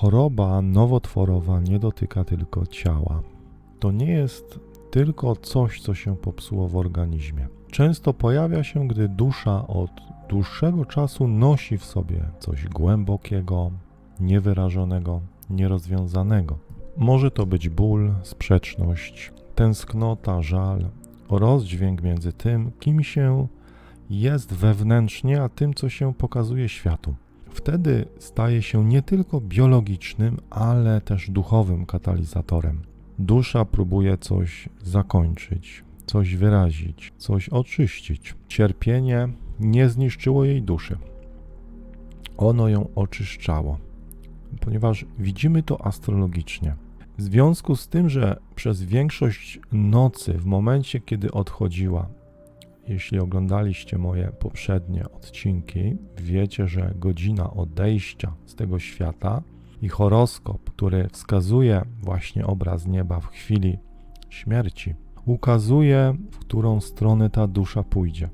Choroba nowotworowa nie dotyka tylko ciała. To nie jest tylko coś, co się popsuło w organizmie. Często pojawia się, gdy dusza od dłuższego czasu nosi w sobie coś głębokiego, niewyrażonego, nierozwiązanego. Może to być ból, sprzeczność, tęsknota, żal, rozdźwięk między tym, kim się jest wewnętrznie, a tym, co się pokazuje światu. Wtedy staje się nie tylko biologicznym, ale też duchowym katalizatorem. Dusza próbuje coś zakończyć, coś wyrazić, coś oczyścić. Cierpienie nie zniszczyło jej duszy. Ono ją oczyszczało, ponieważ widzimy to astrologicznie. W związku z tym, że przez większość nocy, w momencie kiedy odchodziła, jeśli oglądaliście moje poprzednie odcinki, wiecie, że godzina odejścia z tego świata i horoskop, który wskazuje właśnie obraz nieba w chwili śmierci, ukazuje, w którą stronę ta dusza pójdzie.